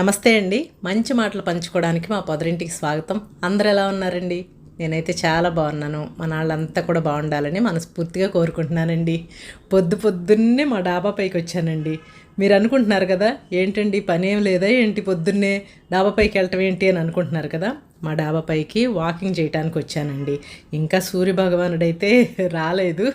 నమస్తే అండి. మంచి మాటలు పంచుకోవడానికి మా పొదరింటికి స్వాగతం. అందరు ఎలా ఉన్నారండి? నేనైతే చాలా బాగున్నాను. మన వాళ్ళంతా కూడా బాగుండాలని మనస్ఫూర్తిగా కోరుకుంటున్నానండి. పొద్దు పొద్దున్నే మా డాబా పైకి వచ్చానండి. మీరు అనుకుంటున్నారు కదా ఏంటండి పని ఏం లేదా ఏంటి పొద్దున్నే డాబా పైకి వెళ్ళటం ఏంటి అని అనుకుంటున్నారు కదా? మా డాబా పైకి వాకింగ్ చేయడానికి వచ్చానండి. ఇంకా సూర్య భగవానుడైతే రాలేదు.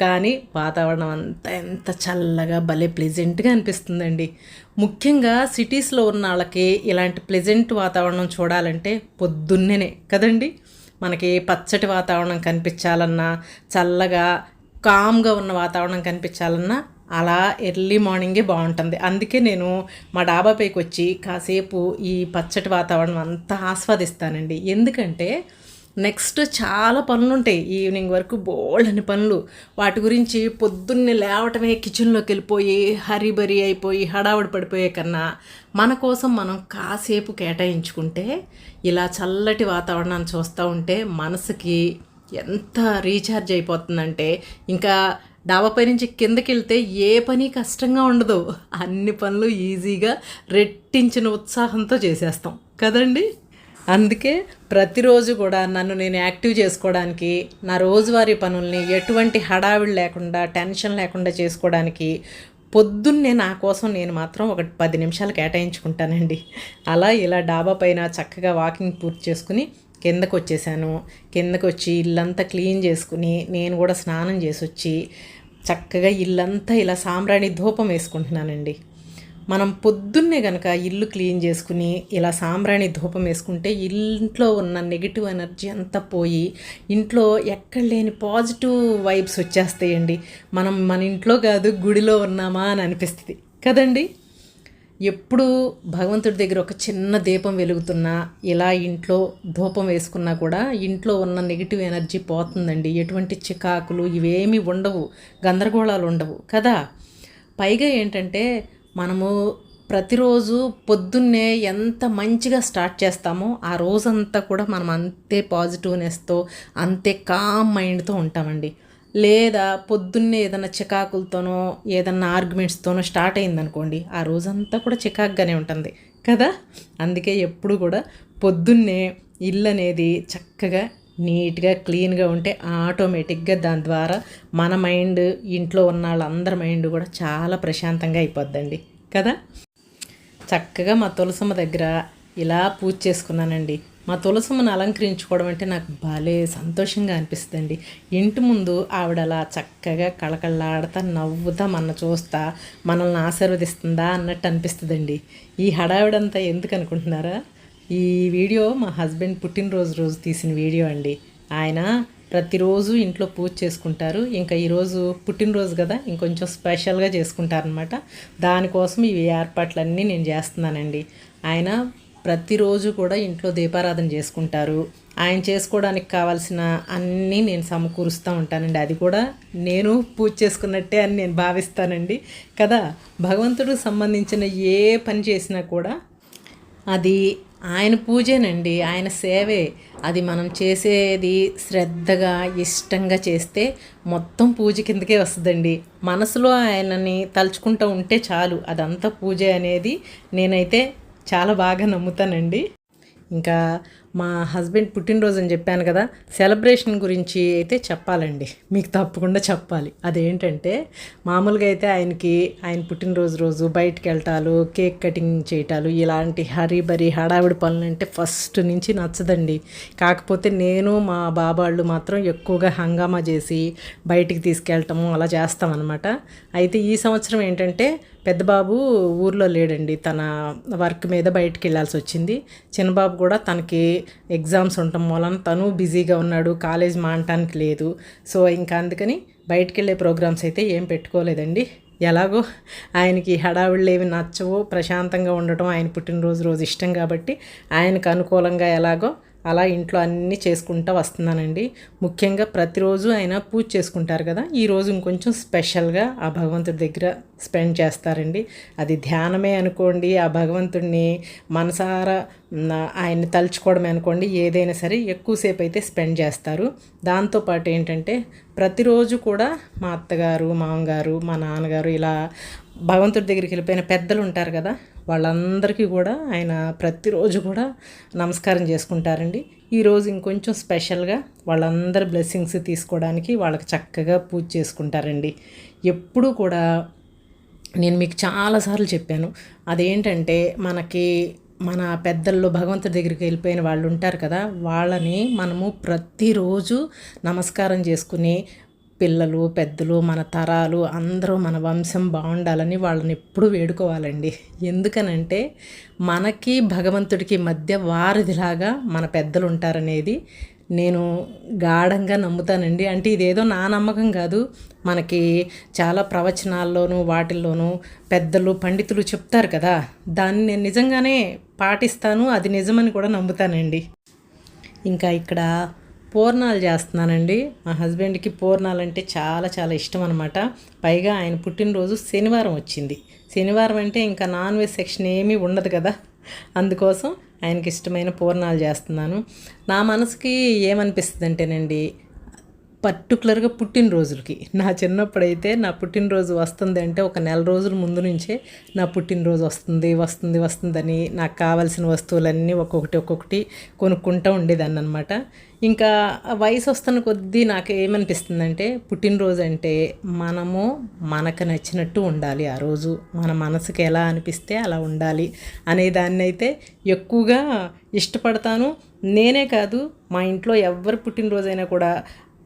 కానీ వాతావరణం అంతా ఎంత చల్లగా భలే ప్లెజెంట్గా అనిపిస్తుందండి. ముఖ్యంగా సిటీస్లో ఉన్న వాళ్ళకి ఇలాంటి ప్లెజెంట్ వాతావరణం చూడాలంటే పొద్దున్నేనే కదండి. మనకి పచ్చటి వాతావరణం కనిపించాలన్నా చల్లగా కామ్గా ఉన్న వాతావరణం కనిపించాలన్నా అలా ఎర్లీ మార్నింగే బాగుంటుంది. అందుకే నేను మా డాబా పైకి వచ్చి కాసేపు ఈ పచ్చటి వాతావరణం అంతా ఆస్వాదిస్తానండి. ఎందుకంటే నెక్స్ట్ చాలా పనులు ఉంటాయి ఈవినింగ్ వరకు బోల్డ్ అని పనులు. వాటి గురించి పొద్దున్నే లేవటమే కిచెన్లోకి వెళ్ళిపోయి హరిబరి అయిపోయి హడావుడి పడిపోయే కన్నా మన కోసం మనం కాసేపు కేటాయించుకుంటే ఇలా చల్లటి వాతావరణాన్ని చూస్తూ ఉంటే మనసుకి ఎంత రీఛార్జ్ అయిపోతుందంటే ఇంకా డాబాపై నుంచి కిందకి వెళ్తే ఏ పని కష్టంగా ఉండదు. అన్ని పనులు ఈజీగా రెట్టించిన ఉత్సాహంతో చేసేస్తాం. కదండి? అందుకే ప్రతిరోజు కూడా నన్ను నేను యాక్టివ్ చేసుకోవడానికి నా రోజువారీ పనుల్ని ఎటువంటి హడావిడి లేకుండా టెన్షన్ లేకుండా చేసుకోవడానికి పొద్దున్నే నా కోసం నేను మాత్రం ఒక పది నిమిషాలు కేటాయించుకుంటానండి. అలా ఇలా డాబా పైన చక్కగా వాకింగ్ పూర్తి చేసుకుని కిందకు వచ్చేసాను కిందకు వచ్చి ఇల్లంతా క్లీన్ చేసుకుని నేను కూడా స్నానం చేసి వచ్చి చక్కగా ఇల్లంతా ఇలా సాంబ్రాణి ధూపం వేసుకుంటున్నానండి. మనం పొద్దున్నే కనుక ఇల్లు క్లీన్ చేసుకుని ఇలా సాంబ్రాణి ధూపం వేసుకుంటే ఇంట్లో ఉన్న నెగిటివ్ ఎనర్జీ అంతా పోయి ఇంట్లో ఎక్కడ లేని పాజిటివ్ వైబ్స్ వచ్చేస్తాయండి. మనం మన ఇంట్లో కాదు గుడిలో ఉన్నామా అని అనిపిస్తుంది. కదండి? ఎప్పుడు భగవంతుడి దగ్గర ఒక చిన్న దీపం వెలుగుతున్నా ఇలా ఇంట్లో ధూపం వేసుకున్నా కూడా ఇంట్లో ఉన్న నెగిటివ్ ఎనర్జీ పోతుందండి. ఎటువంటి చికాకులు ఇవేమీ ఉండవు గందరగోళాలు ఉండవు కదా? పైగా ఏంటంటే మనము ప్రతిరోజు పొద్దున్నే ఎంత మంచిగా స్టార్ట్ చేస్తామో ఆ రోజంతా కూడా మనం అంతే పాజిటివ్నెస్తో అంతే కామ్ మైండ్తో ఉంటామండి. లేదా పొద్దున్నే ఏదైనా చికాకులతోనో ఏదన్నా ఆర్గ్యుమెంట్స్తోనో స్టార్ట్ అయిందనుకోండి ఆ రోజంతా కూడా చికాకుగానే ఉంటుంది కదా? అందుకే ఎప్పుడు కూడా పొద్దున్నే ఇల్లు అనేది చక్కగా నీట్గా క్లీన్గా ఉంటే ఆటోమేటిక్గా దాని ద్వారా మన మైండ్ ఇంట్లో ఉన్న వాళ్ళందరి మైండ్ కూడా చాలా ప్రశాంతంగా అయిపోద్దండి కదా? చక్కగా మా తులసమ్మ దగ్గర ఇలా పూజ చేసుకున్నానండి. మా తులసమ్మను అలంకరించుకోవడం అంటే నాకు భలే సంతోషంగా అనిపిస్తుందండి. ఇంటి ముందు ఆవిడ అలా చక్కగా కళకళలాడతా నవ్వుతా మన చూస్తా మనల్ని ఆశీర్వదిస్తుందా అన్నట్టు అనిపిస్తుందండి. ఈ హడావిడంతా ఎందుకు అనుకుంటున్నారా? ఈ వీడియో మా హస్బెండ్ పుట్టినరోజు రోజు తీసిన వీడియో అండి. ఆయన ప్రతిరోజు ఇంట్లో పూజ చేసుకుంటారు. ఇంకా ఈరోజు పుట్టినరోజు కదా ఇంకొంచెం స్పెషల్గా చేసుకుంటారనమాట దానికోసం ఇవి ఏర్పాట్లన్నీ నేను చేస్తున్నానండి. ఆయన ప్రతిరోజు కూడా ఇంట్లో దీపారాధన చేసుకుంటారు. ఆయన చేసుకోవడానికి కావాల్సిన అన్నీ నేను సమకూరుస్తూ ఉంటానండి. అది కూడా నేను పూజ చేసుకున్నట్టే అని నేను భావిస్తానండి. కదా? భగవంతుడికి సంబంధించిన ఏ పని చేసినా కూడా అది ఆయన పూజేనండి. ఆయన సేవే. అది మనం చేసేది శ్రద్ధగా ఇష్టంగా చేస్తే మొత్తం పూజ కిందకే వస్తుందండి. మనసులో ఆయనని తలుచుకుంటూ ఉంటే చాలు. అదంతా పూజ అనేది నేనైతే చాలా బాగా నమ్ముతానండి. ఇంకా మా హస్బెండ్ పుట్టినరోజు అని చెప్పాను కదా సెలబ్రేషన్ గురించి అయితే చెప్పాలండి. మీకు తప్పకుండా చెప్పాలి. అదేంటంటే మామూలుగా అయితే ఆయనకి ఆయన పుట్టినరోజు రోజు బయటికి వెళ్ళటాలు కేక్ కటింగ్ చేయటాలు ఇలాంటి హరిబరి హడావిడి పనులు అంటే ఫస్ట్ నుంచి నచ్చదండి. కాకపోతే నేను మా బాబాళ్ళు మాత్రం ఎక్కువగా హంగామా చేసి బయటికి తీసుకెళ్ళటము అలా చేస్తామన్నమాట అయితే ఈ సంవత్సరం ఏంటంటే పెద్దబాబు ఊర్లో లేడండి. తన వర్క్ మీద బయటికి వెళ్ళాల్సి వచ్చింది. చిన్నబాబు కూడా తనకి ఎగ్జామ్స్ ఉండటం వలన తను బిజీగా ఉన్నాడు కాలేజ్ మానటానికి లేదు. సో ఇంకా అందుకని బయటికి వెళ్ళే ప్రోగ్రామ్స్ అయితే ఏం పెట్టుకోలేదండి. ఎలాగో ఆయనకి హడావిళ్ళు ఏమి నచ్చవు ప్రశాంతంగా ఉండటం ఆయన పుట్టినరోజు రోజు ఇష్టం కాబట్టి ఆయనకు అనుకూలంగా ఎలాగో అలా ఇంట్లో అన్నీ చేసుకుంటూ వస్తున్నానండి. ముఖ్యంగా ప్రతిరోజు ఆయన పూజ చేసుకుంటారు కదా ఈరోజు ఇంకొంచెం స్పెషల్గా ఆ భగవంతుడి దగ్గర స్పెండ్ చేస్తారండి. అది ధ్యానమే అనుకోండి ఆ భగవంతుడిని మనసారా ఆయన్ని తలుచుకోవడమే అనుకోండి ఏదైనా సరే ఎక్కువసేపు అయితే స్పెండ్ చేస్తారు. దాంతోపాటు ఏంటంటే ప్రతిరోజు కూడా మా అత్తగారు మామగారు మా నాన్నగారు ఇలా భగవంతుడి దగ్గరికి వెళ్ళిపోయిన పెద్దలు ఉంటారు కదా వాళ్ళందరికీ కూడా ఆయన ప్రతిరోజు కూడా నమస్కారం చేసుకుంటారండి. ఈరోజు ఇంకొంచెం స్పెషల్గా వాళ్ళందరి బ్లెస్సింగ్స్ తీసుకోవడానికి వాళ్ళకి చక్కగా పూజ చేసుకుంటారండి. ఎప్పుడూ కూడా నేను మీకు చాలాసార్లు చెప్పాను అదేంటంటే మనకి మన పెద్దల్లో భగవంతుడి దగ్గరికి వెళ్ళిపోయిన వాళ్ళు ఉంటారు కదా వాళ్ళని మనము ప్రతిరోజు నమస్కారం చేసుకుని పిల్లలు పెద్దలు మన తరాలు అందరూ మన వంశం బాగుండాలని వాళ్ళని ఎప్పుడు వేడుకోవాలండి. ఎందుకనంటే మనకి భగవంతుడికి మధ్య వారిదిలాగా మన పెద్దలు ఉంటారనేది నేను గాఢంగా నమ్ముతానండి. అంటే ఇదేదో నా నమ్మకం కాదు. మనకి చాలా ప్రవచనాల్లోనూ వాటిల్లోనూ పెద్దలు పండితులు చెప్తారు కదా. దాన్ని నేను నిజంగానే పాటిస్తాను. అది నిజమని కూడా నమ్ముతానండి. ఇంకా ఇక్కడ పూర్ణాలు చేస్తున్నానండి. మా హస్బెండ్కి పూర్ణాలు అంటే చాలా చాలా ఇష్టం అనమాట పైగా ఆయన పుట్టినరోజు శనివారం వచ్చింది. శనివారం అంటే ఇంకా నాన్ వెజ్ సెక్షన్ ఏమీ ఉండదు కదా. అందుకోసం ఆయనకి ఇష్టమైన పూర్ణాలు చేస్తున్నాను. నా మనసుకి ఏమనిపిస్తుంది అంటేనండి పర్టికులర్గా పుట్టినరోజులకి. నా చిన్నప్పుడైతే నా పుట్టినరోజు వస్తుంది అంటే ఒక నెల రోజుల ముందు నుంచే నా పుట్టినరోజు వస్తుంది వస్తుంది వస్తుందని నాకు కావాల్సిన వస్తువులన్నీ ఒక్కొక్కటి ఒక్కొక్కటి కొనుక్కుంటూ ఉండేదాన్ని అనమాట ఇంకా వయసు వస్తున్న కొద్దీ నాకు ఏమనిపిస్తుందంటే పుట్టినరోజు అంటే మనము మనకు నచ్చినట్టు ఉండాలి ఆ రోజు. మన మనసుకి ఎలా అనిపిస్తే అలా ఉండాలి అనే దాన్ని అయితే ఎక్కువగా ఇష్టపడతాను. నేనే కాదు మా ఇంట్లో ఎవరు పుట్టినరోజైనా కూడా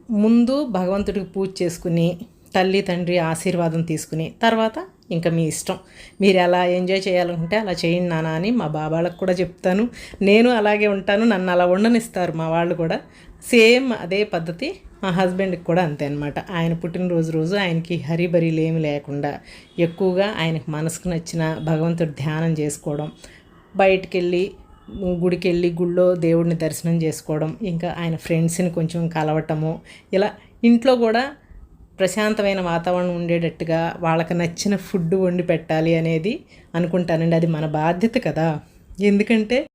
ముందు భగవంతుడికి పూజ చేసుకుని తల్లి తండ్రి ఆశీర్వాదం తీసుకుని తర్వాత ఇంకా మీ ఇష్టం. మీరు ఎలా ఎంజాయ్ చేయాలనుకుంటే అలా చేయండి నానా అని మా బాబాలకు కూడా చెప్తాను. నేను అలాగే ఉంటాను నన్ను అలా ఉండనిస్తారు మా వాళ్ళు కూడా. సేమ్ అదే పద్ధతి మా హస్బెండ్కి కూడా అంతే అనమాట ఆయన పుట్టినరోజు రోజు ఆయనకి హరిబరీలు ఏమి లేకుండా ఎక్కువగా ఆయనకు మనసుకు నచ్చిన భగవంతుడు ధ్యానం చేసుకోవడం బయటికి వెళ్ళి గుడికి వెళ్ళి గుళ్ళో దేవుడిని దర్శనం చేసుకోవడం ఇంకా ఆయన ఫ్రెండ్స్ని కొంచెం కలవటము ఇలా ఇంట్లో కూడా ప్రశాంతమైన వాతావరణం ఉండేటట్టుగా వాళ్ళకి నచ్చిన ఫుడ్ వండి పెట్టాలి అనేది అనుకుంటానండి. అది మన బాధ్యత కదా. ఎందుకంటే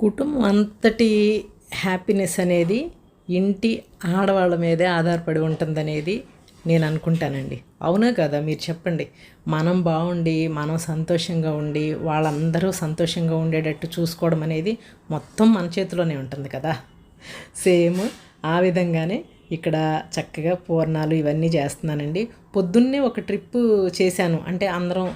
కుటుంబం అంతటి హ్యాపీనెస్ అనేది ఇంటి ఆడవాళ్ళ మీదే ఆధారపడి ఉంటుందనేది నేను అనుకుంటానండి. అవునా కదా? మీరు చెప్పండి. మనం బాగుండి మనం సంతోషంగా ఉండి వాళ్ళందరూ సంతోషంగా ఉండేటట్టు చూసుకోవడం అనేది మొత్తం మన చేతిలోనే ఉంటుంది కదా? సేమ్ ఆ విధంగానే ఇక్కడ చక్కగా పూర్ణాలు ఇవన్నీ చేస్తున్నానండి. పొద్దున్నే ఒక ట్రిప్ చేశాను. అంటే అందరం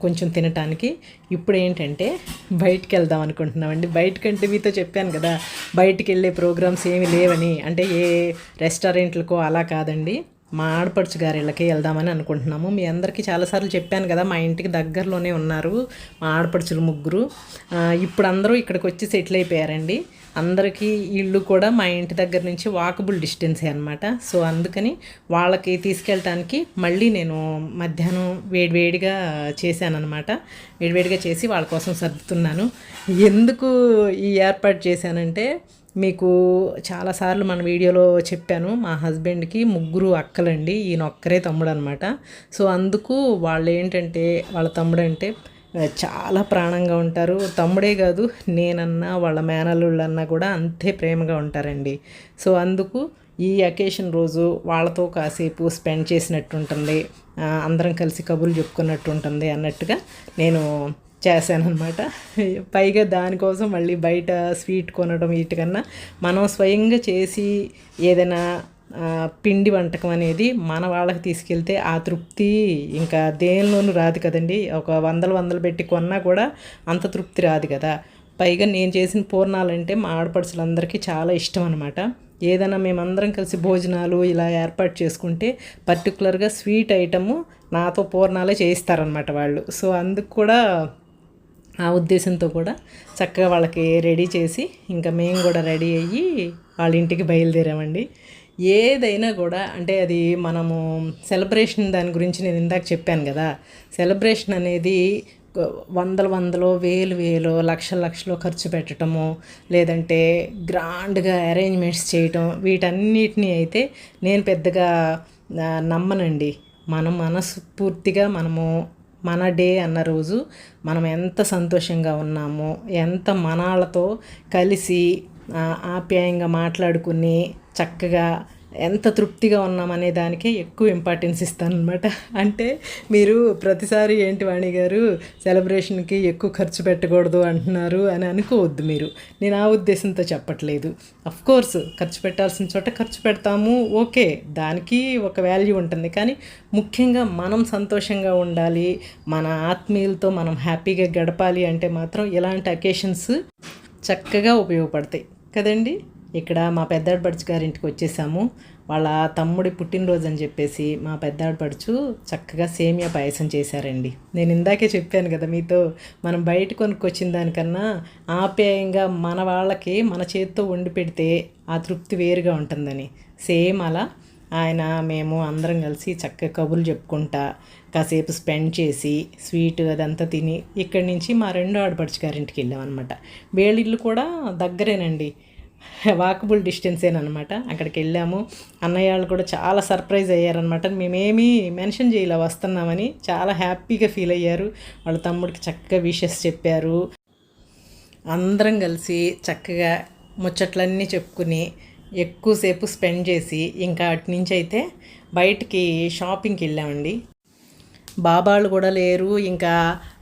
కొంచెం తినటానికి. ఇప్పుడు ఏంటంటే బయటికి వెళ్దాం అనుకుంటున్నామండి. బయటకంటే మీతో చెప్పాను కదా బయటికి వెళ్ళే ప్రోగ్రామ్స్ ఏమి లేవని. అంటే ఏ రెస్టారెంట్లకో అలా కాదండి. మా ఆడపడుచు గారి ఇళ్ళకి వెళ్దామని అనుకుంటున్నాము. మీ అందరికీ చాలాసార్లు చెప్పాను కదా మా ఇంటికి దగ్గరలోనే ఉన్నారు మా ఆడపడుచులు ముగ్గురు. ఇప్పుడు అందరూ ఇక్కడికి వచ్చి సెటిల్ అయిపోయారండి. అందరికీ ఇల్లు కూడా మా ఇంటి దగ్గర నుంచి వాకబుల్ డిస్టెన్సే అనమాట సో అందుకని వాళ్ళకి తీసుకెళ్ళటానికి మళ్ళీ నేను మధ్యాహ్నం వేడివేడిగా చేశానమాట వేడివేడిగా చేసి వాళ్ళ కోసం సర్దుతున్నాను. ఎందుకు ఈ ఏర్పాటు చేశానంటే మీకు చాలాసార్లు మన వీడియోలో చెప్పాను మా హస్బెండ్కి ముగ్గురు అక్కలండి ఈయన ఒక్కరే తమ్ముడు అనమాట సో అందుకు వాళ్ళు ఏంటంటే వాళ్ళ తమ్ముడు అంటే చాలా ప్రాణంగా ఉంటారు. తమ్ముడే కాదు నేనన్నా వాళ్ళ మేనల్లుళ్ళన్నా కూడా అంతే ప్రేమగా ఉంటారండి. సో అందుకు ఈ అకేషన్ రోజు వాళ్ళతో కాసేపు స్పెండ్ చేసినట్టు ఉంటుంది అందరం కలిసి కబుర్లు చెప్పుకున్నట్టు ఉంటుంది అన్నట్టుగా నేను చేశానమాట పైగా దానికోసం మళ్ళీ బయట స్వీట్ కొనడం వీటికన్నా మనం స్వయంగా చేసి ఏదైనా పిండి వంటకం అనేది మన వాళ్ళకి తీసుకెళ్తే ఆ తృప్తి ఇంకా దేనిలోనూ రాదు కదండి. ఒక వందలు వందలు పెట్టి కొన్నా కూడా అంత తృప్తి రాదు కదా. పైగా నేను చేసిన పూర్ణాలంటే మా ఆడపడుచులందరికీ చాలా ఇష్టం అనమాట ఏదైనా మేమందరం కలిసి భోజనాలు ఇలా ఏర్పాటు చేసుకుంటే పర్టికులర్గా స్వీట్ ఐటము నాతో పూర్ణాలే చేయిస్తారనమాట వాళ్ళు. సో అందుకు కూడా ఆ ఉద్దేశంతో కూడా చక్కగా వాళ్ళకి రెడీ చేసి ఇంకా మేము కూడా రెడీ అయ్యి వాళ్ళ ఇంటికి బయలుదేరామండి. ఏదైనా కూడా అంటే అది మనము సెలబ్రేషన్ దాని గురించి నేను ఇందాక చెప్పాను కదా సెలబ్రేషన్ అనేది వందల వందలు వేలు వేలు లక్షల లక్షలు ఖర్చు పెట్టడము లేదంటే గ్రాండ్గా అరేంజ్మెంట్స్ చేయటం వీటన్నిటిని అయితే నేను పెద్దగా నమ్మనండి. మనం మనస్ఫూర్తిగా మనము మన డే అన్న రోజు మనం ఎంత సంతోషంగా ఉన్నామో ఎంత మనాలతో కలిసి ఆప్యాయంగా మాట్లాడుకుని చక్కగా ఎంత తృప్తిగా ఉన్నామనే దానికే ఎక్కువ ఇంపార్టెన్స్ ఇస్తాను అనమాట అంటే మీరు ప్రతిసారి ఏంటి వాణి గారు సెలబ్రేషన్కి ఎక్కువ ఖర్చు పెట్టకూడదు అంటున్నారు అని అనుకోవద్దు మీరు. నేను ఆ ఉద్దేశంతో చెప్పట్లేదు. అఫ్ కోర్స్ ఖర్చు పెట్టాల్సిన చోట ఖర్చు పెడతాము ఓకే దానికి ఒక వాల్యూ ఉంటుంది. కానీ ముఖ్యంగా మనం సంతోషంగా ఉండాలి మన ఆత్మీయులతో మనం హ్యాపీగా గడపాలి అంటే మాత్రం ఇలాంటి అకేషన్స్ చక్కగా ఉపయోగపడతాయి. కదండి? ఇక్కడ మా పెద్దాడపడుచు గారింటికి వచ్చేసాము. వాళ్ళ తమ్ముడి పుట్టినరోజు అని చెప్పేసి మా పెద్దాడపడుచు చక్కగా సేమియా పాయసం చేశారండి. నేను ఇందాకే చెప్పాను కదా మీతో మనం బయట కొనుక్కొచ్చిన దానికన్నా ఆప్యాయంగా మన వాళ్ళకి మన చేతితో వండి పెడితే ఆ తృప్తి వేరుగా ఉంటుందని. సేమ్ అలా ఆయన మేము అందరం కలిసి చక్కగా కబుర్లు చెప్పుకుంటా కాసేపు స్పెండ్ చేసి స్వీట్ అదంతా తిని ఇక్కడి నుంచి మా రెండో ఆడపడుచు గారింటికి వెళ్ళామన్నమాట. వేళ్ళిల్లు కూడా దగ్గరేనండి. వాకబుల్ డిస్టెన్సేనమాట అక్కడికి వెళ్ళాము. అన్నయ్య వాళ్ళు కూడా చాలా సర్ప్రైజ్ అయ్యారనమాట మేమేమీ మెన్షన్ చేయలే వస్తున్నామని చాలా హ్యాపీగా ఫీల్ అయ్యారు. వాళ్ళ తమ్ముడికి చక్కగా విషెస్ చెప్పారు. అందరం కలిసి చక్కగా ముచ్చట్లన్నీ చెప్పుకుని ఎక్కువసేపు స్పెండ్ చేసి ఇంకా అటు నుంచి అయితే బయటికి షాపింగ్కి వెళ్ళామండి. బాబాలు కూడా లేరు. ఇంకా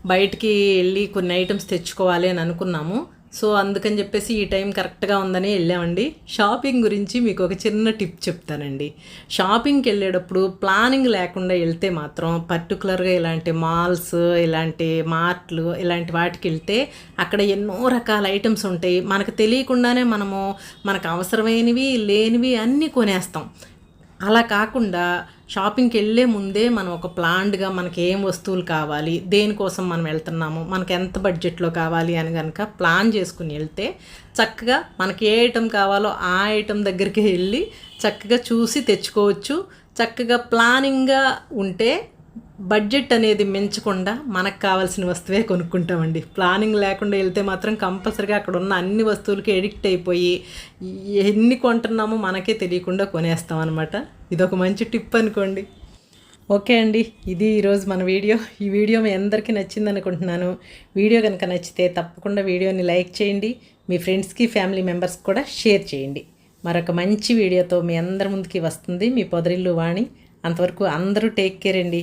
బయటికి వెళ్ళి కొన్ని ఐటమ్స్ తెచ్చుకోవాలి అని అనుకున్నాము. సో అందుకని చెప్పేసి ఈ టైం కరెక్ట్గా ఉందని వెళ్ళామండి. షాపింగ్ గురించి మీకు ఒక చిన్న టిప్ చెప్తానండి. షాపింగ్కి వెళ్ళేటప్పుడు ప్లానింగ్ లేకుండా వెళ్తే మాత్రం పర్టికులర్గా ఇలాంటి మాల్స్ ఇలాంటి మార్ట్లు ఇలాంటి వాటికి వెళ్తే అక్కడ ఎన్నో రకాల ఐటమ్స్ ఉంటాయి. మనకు తెలియకుండానే మనము మనకు అవసరమైనవి లేనివి అన్నీ కొనేస్తాం. అలా కాకుండా షాపింగ్కి వెళ్ళే ముందే మనం ఒక ప్లాన్డ్గా మనకి ఏం వస్తువులు కావాలి దేనికోసం మనం వెళ్తున్నాము మనకి ఎంత బడ్జెట్లో కావాలి అని కనుక ప్లాన్ చేసుకుని వెళ్తే చక్కగా మనకి ఏ ఐటెం కావాలో ఆ ఐటెం దగ్గరికి వెళ్ళి చక్కగా చూసి తెచ్చుకోవచ్చు. చక్కగా ప్లానింగ్గా ఉంటే బడ్జెట్ అనేది మించకుండా మనకు కావాల్సిన వస్తువే కొనుక్కుంటామండి. ప్లానింగ్ లేకుండా వెళ్తే మాత్రం కంపల్సరీగా అక్కడ ఉన్న అన్ని వస్తువులకి ఎడిక్ట్ అయిపోయి ఎన్ని కొంటున్నామో మనకే తెలియకుండా కొనేస్తాం అనమాట ఇది ఒక మంచి టిప్ అనుకోండి. ఓకే అండి ఇది ఈరోజు మన వీడియో. ఈ వీడియో మీ అందరికీ నచ్చింది అనుకుంటున్నాను. వీడియో కనుక నచ్చితే తప్పకుండా వీడియోని లైక్ చేయండి. మీ ఫ్రెండ్స్కి ఫ్యామిలీ మెంబర్స్కి కూడా షేర్ చేయండి. మరొక మంచి వీడియోతో మీ అందరి ముందుకి వస్తుంది మీ పొదరిల్లు వాణి. అంతవరకు అందరూ టేక్ కేర్ అండి.